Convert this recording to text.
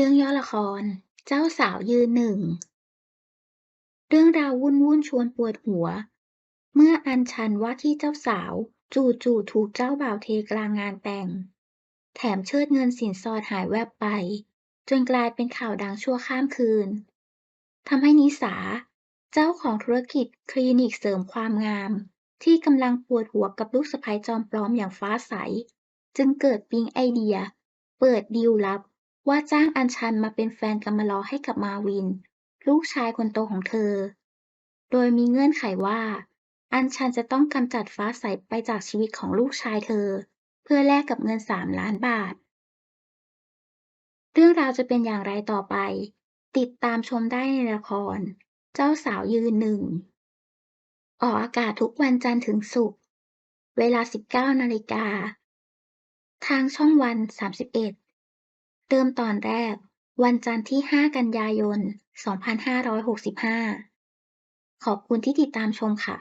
เรื่องย่อละคร เจ้าสาวยืนหนึ่ง เรื่องราววุ่นๆชวนปวดหัว เมื่ออัญชันว่าที่เจ้าสาว จู่ๆถูกเจ้าบ่าวเทกลางงานแต่ง แถมเชิดเงินสินสอดหายแวบไป จนกลายเป็นข่าวดังชั่วข้ามคืนทำให้นิสา เจ้าของธุรกิจคลินิกเสริมความงาม ที่กำลังปวดหัวกับลูกสะใภ้จอมปลอมอย่างฟ้าใส จึงเกิดปิ๊งไอเดีย เปิดดีลลับ ว่าจ้างอัญชันมาเป็นแฟนกำมะลอให้กับมาวิน ลูกชายคนโตของเธอ โดยมีเงื่อนไขว่า อัญชันจะต้องกำจัดฟ้าใสไปจากชีวิตของลูกชายเธอ เพื่อแลกกับเงินสามล้านบาท เรื่องราวจะเป็นอย่างไรต่อไป ติดตามชมได้ในละคร เจ้าสาวยืนหนึ่ง ออกอากาศทุกวันจันทร์ถึงศุกร์เวลา 19นาฬิกาทางช่องวัน 31 เริ่มตอนแรก วันจันทร์ที่ 5 กันยายน 2565 ขอบคุณที่ติดตามชมค่ะ